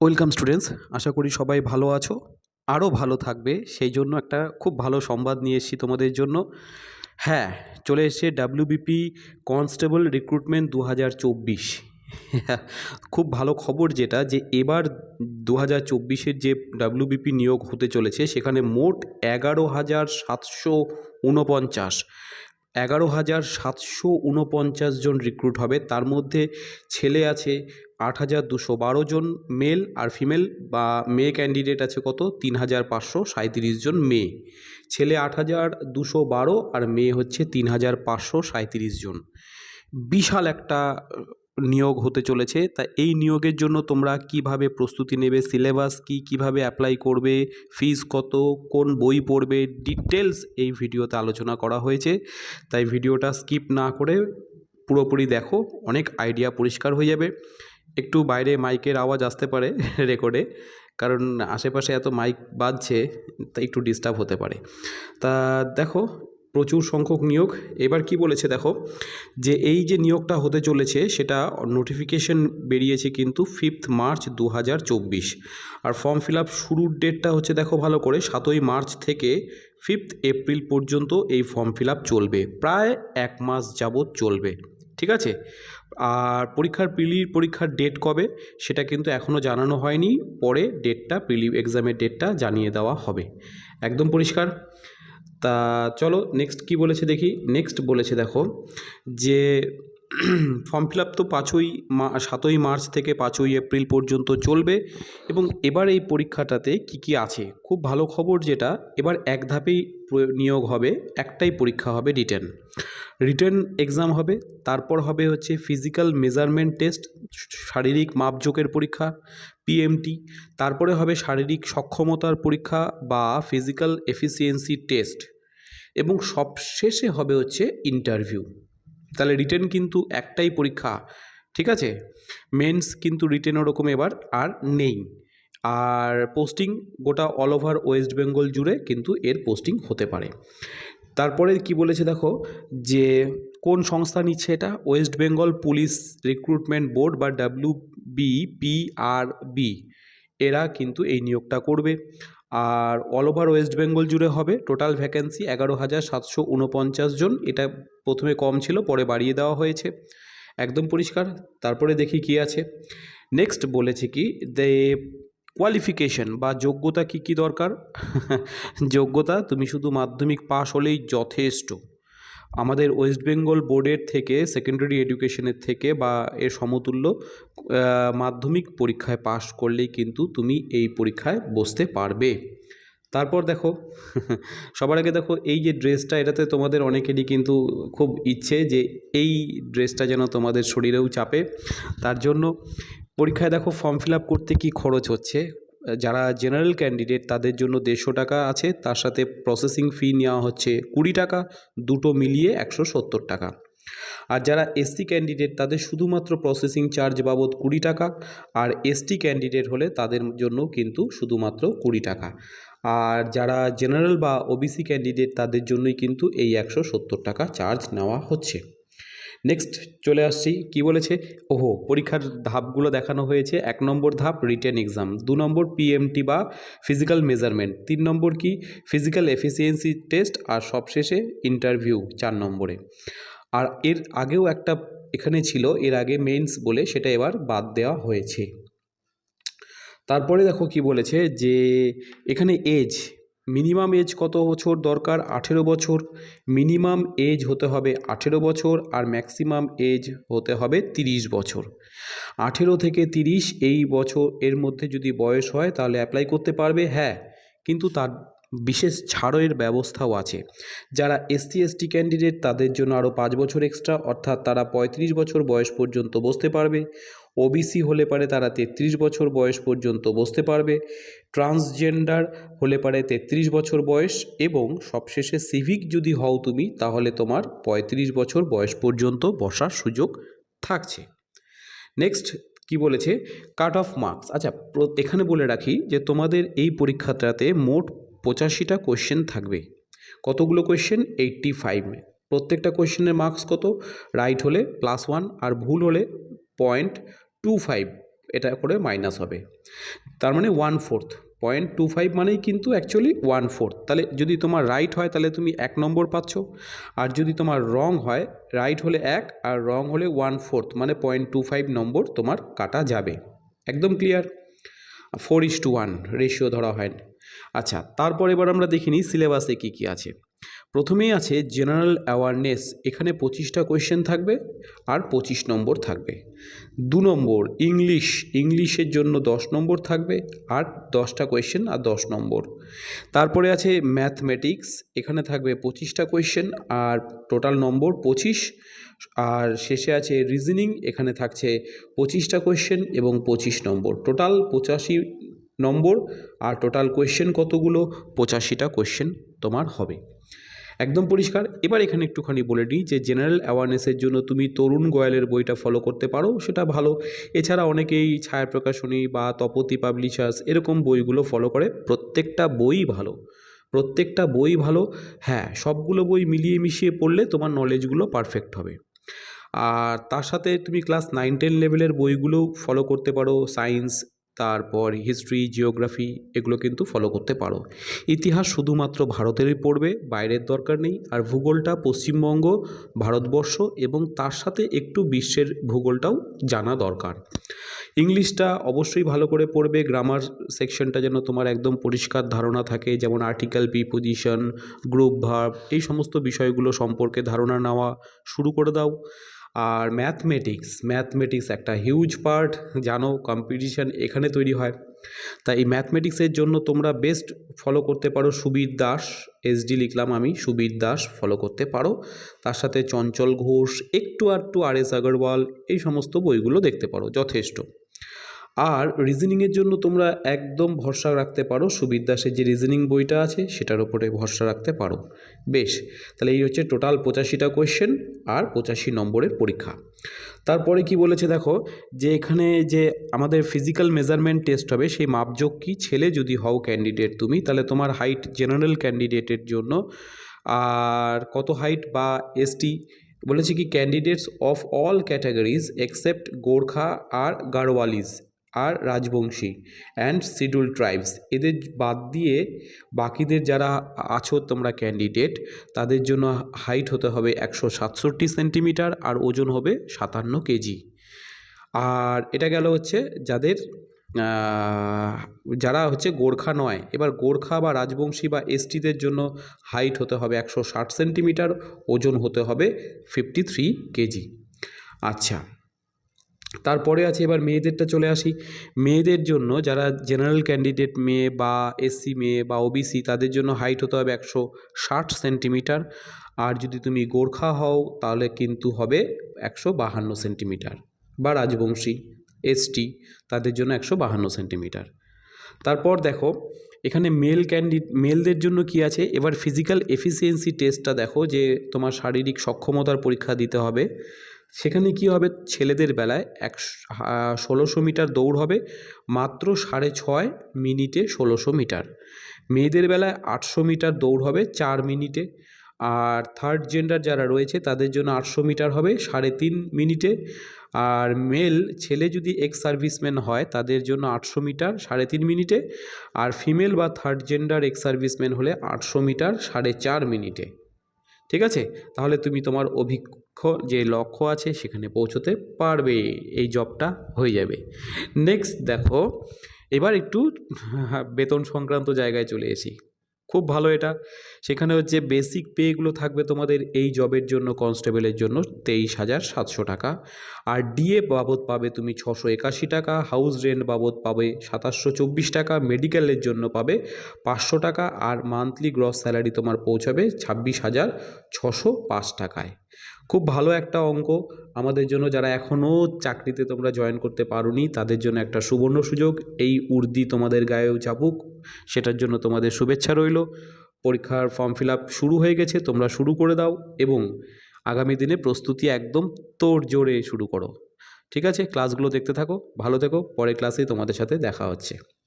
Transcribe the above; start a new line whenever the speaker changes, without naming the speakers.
Welcome students আশা করি সবাই ভালো আছো আরও ভালো থাকবে। সেই জন্য একটা খুব ভালো সংবাদ নিয়ে এসেছি তোমাদের জন্য। হ্যাঁ চলে এসছে ডাব্লিউবিপি কনস্টেবল রিক্রুটমেন্ট দু হাজার চব্বিশ। খুব ভালো খবর যেটা, যে এবার দু হাজার চব্বিশের যে ডাব্লিউবিপি নিয়োগ হতে চলেছে, সেখানে মোট এগারো হাজার সাতশো ঊনপঞ্চাশ এগারো হাজার সাতশো ঊনপঞ্চাশ জন রিক্রুট হবে। তার মধ্যে ছেলে আছে আট হাজার দুশো বারো জন মেল আর ফিমেল বা মেয়ে ক্যান্ডিডেট আছে কত? তিন হাজার পাঁচশো সাঁইত্রিশ জন মেয়ে। ছেলে আট হাজার দুশো বারো আর মেয়ে হচ্ছে তিন হাজার পাঁচশো সাঁইত্রিশ জন। বিশাল একটা নিয়োগ হতে চলেছে। তা এই নিয়োগের জন্য তোমরা কীভাবে প্রস্তুতি নেবে? সিলেবাস কি কীভাবে অ্যাপ্লাই করবে? ফিস কত? কোন বই পড়বে? ডিটেলস এই ভিডিওতে আলোচনা করা হয়েছে। তাই ভিডিওটা স্কিপ না করে পুরোপুরি দেখো। অনেক আইডিয়া পরিষ্কার হয়ে যাবে। একটু বাইরে মাইকের আওয়াজ আসতে পারে রেকর্ডে, কারণ আশেপাশে এত মাইক বাজছে, তা একটু ডিস্টার্ব হতে পারে। তা দেখো, প্রচুর সংখ্যক নিয়োগ। এবার কি বলেছে দেখো, যে এই যে নিয়োগটা হতে চলেছে, সেটা নোটিফিকেশন বেরিয়েছে কিন্তু ফিফথ মার্চ দু হাজার চব্বিশ। আর ফর্ম ফিল শুরুর ডেটটা হচ্ছে দেখো ভালো করে, সাতই মার্চ থেকে ফিফথ এপ্রিল পর্যন্ত এই ফর্ম ফিল চলবে। প্রায় এক মাস যাবৎ চলবে। ঠিক আছে? আর পরীক্ষার প্রিলি পরীক্ষার ডেট কবে, সেটা কিন্তু এখনও জানানো হয়নি। পরে ডেটটা প্রিলি এক্সামের ডেটটা জানিয়ে দেওয়া হবে। একদম পরিষ্কার? তা চলো নেক্সট কি বলেছে দেখি? নেক্সট বলেছে দেখো যে ফর্ম ফিল আপ তো পাঁচই মা, সাতই মার্চ থেকে পাঁচই এপ্রিল পর্যন্ত চলবে এবং এবার এই পরীক্ষাটাতে কি কি আছে? খুব ভালো খবর যেটা, এবার এক ধাপেই নিয়োগ হবে, একটাই পরীক্ষা হবে রিটেন। রিটার্ন এক্সাম হবে, তারপর হবে হচ্ছে ফিজিক্যাল মেজারমেন্ট টেস্ট, শারীরিক মাপজোকের পরীক্ষা পিএমটি তারপরে হবে শারীরিক সক্ষমতার পরীক্ষা বা ফিজিক্যাল এফিসিয়েন্সি টেস্ট এবং সবশেষে হবে হচ্ছে ইন্টারভিউ। তাহলে রিটেন কিন্তু একটাই পরীক্ষা, ঠিক আছে? মেন্স কিন্তু রিটেন ওরকম এবার আর নেই। আর পোস্টিং গোটা অল ওভার ওয়েস্ট বেঙ্গল জুড়ে কিন্তু এর পোস্টিং হতে পারে। তারপরে কি বলেছে দেখো? যে কোন সংস্থা নিচ্ছে এটা? West Bengal police recruitment board বা W B P R B এরা কিন্তু এই নিয়োগটা করবে। আর অল ওভার ওয়েস্ট বেঙ্গল জুড়ে হবে। টোটাল ভ্যাকেন্সি এগারো হাজার সাতশো উনপঞ্চাশ জন। এটা প্রথমে কম ছিল, পরে বাড়িয়ে দেওয়া হয়েছে। একদম পরিষ্কার। তারপরে দেখি কি আছে। নেক্সট বলেছে কি দে কোয়ালিফিকেশন বা যোগ্যতা কি কি দরকার? যোগ্যতা, তুমি শুধু মাধ্যমিক পাশ হলেই যথেষ্ট। আমাদের ওয়েস্ট বেঙ্গল বোর্ডের থেকে সেকেন্ডারি এডুকেশনের থেকে বা এর সমতুল্য মাধ্যমিক পরীক্ষায় পাশ করলেই কিন্তু তুমি এই পরীক্ষায় বসতে পারবে। তারপর দেখো, সবার আগে দেখো এই যে ড্রেসটা, এটাতে তোমাদের অনেকেরই কিন্তু খুব ইচ্ছে যে এই ড্রেসটা যেন তোমাদের শরীরেও চাপে। তার জন্য পরীক্ষায় দেখো ফর্ম ফিল করতে কি খরচ হচ্ছে? যারা জেনারেল ক্যান্ডিডেট তাদের জন্য দেড়শো টাকা আছে। তার সাথে প্রসেসিং ফি নেওয়া হচ্ছে কুড়ি টাকা, দুটো মিলিয়ে একশো সত্তর টাকা। আর যারা এসসি ক্যান্ডিডেট তাদের শুধুমাত্র প্রসেসিং চার্জ বাবদ কুড়ি টাকা। আর এসটি ক্যান্ডিডেট হলে তাদের জন্য কিন্তু শুধুমাত্র কুড়ি টাকা। আর যারা জেনারেল বা ওবিসি ক্যান্ডিডেট তাদের জন্যই কিন্তু এই একশো সত্তর টাকা চার্জ নেওয়া হচ্ছে। নেক্সট চলে আসছি, কি বলেছে? ওহো, পরীক্ষার ধাপগুলো দেখানো হয়েছে। এক নম্বর ধাপ রিটেন এক্সাম দু নম্বর পিএমটি বা ফিজিক্যাল মেজারমেন্ট তিন নম্বর কি? ফিজিক্যাল এফিসিয়েন্সি টেস্ট আর সবশেষে ইন্টারভিউ চার নম্বরে। আর এর আগেও একটা এখানে ছিল, এর আগে মেন্স বলে সেটা এবার বাদ দেওয়া হয়েছে। তারপরে দেখো কি বলেছে যে, এখানে এজ মিনিমাম এজ কত বছর দরকার? আঠেরো বছর। মিনিমাম এজ হতে হবে আঠেরো বছর আর ম্যাক্সিমাম এজ হতে হবে তিরিশ বছর। আঠেরো থেকে তিরিশ এই বছর এর মধ্যে যদি বয়স হয় তাহলে অ্যাপ্লাই করতে পারবে হ্যাঁ। কিন্তু তার বিশেষ ছাড়ের ব্যবস্থাও আছে। যারা এসসি এসটি ক্যান্ডিডেট তাদের জন্য আরও পাঁচ বছর এক্সট্রা অর্থাৎ তারা পঁয়ত্রিশ বছর বয়স পর্যন্ত বসতে পারবে। ওবিসি হলে পারে তারা তেত্রিশ বছর বয়স পর্যন্ত বসতে পারবে। ট্রান্সজেন্ডার হলে পারে তেত্রিশ বছর বয়স এবং সবশেষে সিভিক যদি হও তুমি, তাহলে তোমার পঁয়ত্রিশ বছর বয়স পর্যন্ত বসার সুযোগ থাকছে। নেক্সট কি বলেছে? কাট অফ মার্কস আচ্ছা এখানে বলে রাখি যে তোমাদের এই পরীক্ষাটাতে মোট পঁচাশিটা কোয়েশ্চেন থাকবে। কতগুলো কোয়েশ্চেন এইট্টি ফাইভ প্রত্যেকটা কোয়েশ্চেনের মার্কস কত? রাইট হলে প্লাস ওয়ান আর ভুল হলে পয়েন্ট টু ফাইভ এটা করে মাইনাস হবে। তার মানে one fourth point two five মানেই কিন্তু অ্যাকচুয়ালি ওয়ান ফোর্থ তাহলে যদি তোমার রাইট হয়, তাহলে তুমি এক নম্বর পাচ্ছ। আর যদি তোমার রং হয় রাইট হলে এক আর রং হলে ওয়ান ফোর্থ মানে পয়েন্ট টু ফাইভ নম্বর তোমার কাটা যাবে। একদম clear four is two one ratio ধরা হয়। আচ্ছা তারপর এবার আমরা দেখিনি সিলেবাসে কী কী আছে। প্রথমেই আছে জেনারেল অ্যাওয়ারনেস, এখানে পঁচিশটা কোয়েশ্চেন থাকবে আর পঁচিশ নম্বর থাকবে। দু নম্বর, ইংলিশ, ইংলিশের জন্য দশ নম্বর থাকবে আর দশটা কোয়েশ্চেন আর দশ নম্বর। তারপরে আছে ম্যাথমেটিক্স, এখানে থাকবে পঁচিশটা কোয়েশ্চেন আর টোটাল নম্বর পঁচিশ। আর শেষে আছে রিজনিং, এখানে থাকছে পঁচিশটা কোয়েশ্চেন এবং পঁচিশ নম্বর। টোটাল পঁচাশি নম্বর আর টোটাল কোয়েশ্চেন কতগুলো? পঁচাশিটা কোয়েশ্চেন তোমার হবে। একদম পরিষ্কার। এবার এখানে একটুখানি বলে নিই যে জেনারেল অ্যাওয়ারনেসের জন্য তুমি তরুণ গোয়ালের বইটা ফলো করতে পারো, সেটা ভালো। এছাড়া অনেকেই ছায়া প্রকাশনী বা তপতি পাবলিশার্স এরকম বইগুলো ফলো করে। প্রত্যেকটা বই ভালো। প্রত্যেকটা বই ভালো। হ্যাঁ সবগুলো বই মিলিয়ে মিশিয়ে পড়লে তোমার নলেজগুলো পারফেক্ট হবে। আর তার সাথে তুমি ক্লাস নাইন টেন লেভেলের বইগুলো ফলো করতে পারো। সায়েন্স তারপর হিস্ট্রি জিওগ্রাফি এগুলো কিন্তু ফলো করতে পারো। ইতিহাস শুধুমাত্র ভারতেরই পড়বে, বাইরের দরকার নেই। আর ভূগোলটা পশ্চিমবঙ্গ, ভারতবর্ষ এবং তার সাথে একটু বিশ্বের ভূগোলটাও জানা দরকার। ইংলিশটা অবশ্যই ভালো করে পড়বে গ্রামার সেকশনটা যেন তোমার একদম পরিষ্কার ধারণা থাকে, যেমন আর্টিকেল প্রিপোজিশন গ্রুপ ভার্ব এই সমস্ত বিষয়গুলো সম্পর্কে ধারণা নেওয়া শুরু করে দাও। আর ম্যাথমেটিক্স ম্যাথমেটিক্স একটা হিউজ পার্ট জানো কম্পিটিশান এখানে তৈরি হয়। তাই এই ম্যাথমেটিক্সের জন্য তোমরা বেস্ট ফলো করতে পারো সুবীর দাস এসডি লিখলাম আমি, সুবীর দাস ফলো করতে পারো। তার সাথে চঞ্চল ঘোষ, একটু আর টু আর এস আগরওয়াল এই সমস্ত বইগুলো দেখতে পারো, যথেষ্ট। আর রিজনিংয়ের জন্য তোমরা একদম ভরসা রাখতে পারো সুবীর দাসের যে রিজনিং বইটা আছে সেটার ওপরে ভরসা রাখতে পারো। বেশ, তাহলে এই হচ্ছে টোটাল পঁচাশিটা কোয়েশ্চেন আর পঁচাশি নম্বরের পরীক্ষা। তারপরে কি বলেছে দেখো, যে এখানে যে আমাদের ফিজিক্যাল মেজারমেন্ট টেস্ট হবে, সেই মাপযোগ কি ছেলে যদি হও ক্যান্ডিডেট তুমি, তাহলে তোমার হাইট জেনারেল ক্যান্ডিডেটের জন্য, আর কত হাইট বা এসটি বলেছে কি candidates of all categories except Gorkha আর গাড়ওয়ালিজ আর রাজবংশী অ্যান্ড শিডিউল ট্রাইবস এদের বাদ দিয়ে বাকিদের যারা আছো, তোমরা ক্যান্ডিডেট তাদের জন্য হাইট হতে হবে একশো সাতষট্টি সেন্টিমিটার আর ওজন হবে সাতান্ন কেজি। আর এটা গেল হচ্ছে যাদের যারা হচ্ছে গোর্খা নয়। এবার গোর্খা বা রাজবংশী বা এসটিদের জন্য হাইট হতে হবে একশো ষাট সেন্টিমিটার ওজন হতে হবে ফিফটি থ্রি কেজি। আচ্ছা তারপরে আছে এবার মেয়েদেরটা চলে আসি। মেয়েদের জন্য যারা জেনারেল ক্যান্ডিডেট মেয়ে বা এসসি মেয়ে বা ওবিসি তাদের জন্য হাইট হতে হবে একশো ষাট সেন্টিমিটার আর যদি তুমি গোর্খা হও তাহলে কিন্তু হবে একশো বাহান্ন সেন্টিমিটার বা রাজবংশী এসটি তাদের জন্য একশো বাহান্ন সেন্টিমিটার তারপর দেখো, এখানে মেল ক্যান্ডি মেলদের জন্য কি আছে? এবার ফিজিক্যাল এফিসিয়েন্সি টেস্টটা দেখো যে তোমার শারীরিক সক্ষমতার পরীক্ষা দিতে হবে। সেখানে কি হবে? ছেলেদের বেলায় এক ষোলোশো মিটার দৌড় হবে, মাত্র সাড়ে ছয় মিনিটে ষোলোশো মিটার। মেয়েদের বেলায় আটশো মিটার দৌড় হবে চার মিনিটে। আর থার্ড জেন্ডার যারা রয়েছে, তাদের জন্য আটশো মিটার হবে সাড়ে তিন মিনিটে। আর মেল ছেলে যদি এক্স সার্ভিসম্যান হয়, তাদের জন্য আটশো মিটার সাড়ে তিন মিনিটে। আর ফিমেল বা থার্ড জেন্ডার এক্স সার্ভিসম্যান হলে আটশো মিটার সাড়ে চার মিনিটে। ঠিক আছে? তাহলে তুমি তোমার অভিজ্ঞ যে লক্ষ্য আছে সেখানে পৌঁছতে পারবে। এই জবটা হয়ে যাবে। নেক্সট দেখো, এবার একটু বেতন সংক্রান্ত জায়গায় চলে এসি খুব ভালো এটা। সেখানে হচ্ছে বেসিক পেগুলো থাকবে তোমাদের এই জবের জন্য কনস্টেবলের জন্য তেইশ হাজার সাতশো টাকা। আর ডিএ বাবদ পাবে তুমি ছশো একাশি টাকা হাউস রেন্ট বাবদ পাবে সাতাশশো চব্বিশ টাকা মেডিকেলের জন্য পাবে পাঁচশো টাকা, আর মান্থলি গ্রস স্যালারি তোমার পৌঁছাবে ছাব্বিশ হাজার ছশো পাঁচ টাকায়। খুব ভালো একটা অঙ্ক। আমাদের জন্য যারা এখনও চাকরিতে তোমরা জয়েন করতে পারোনি, তাদের জন্য একটা সুবর্ণ সুযোগ। এই উর্দি তোমাদের গায়েও চাপুক সেটার জন্য তোমাদের শুভেচ্ছা রইল। পরীক্ষার ফর্ম ফিল শুরু হয়ে গেছে, তোমরা শুরু করে দাও এবং আগামী দিনে প্রস্তুতি একদম তোড় জোরে শুরু করো। ঠিক আছে? ক্লাসগুলো দেখতে থাকো, ভালো থেকো, পরের ক্লাসে তোমাদের সাথে দেখা হচ্ছে।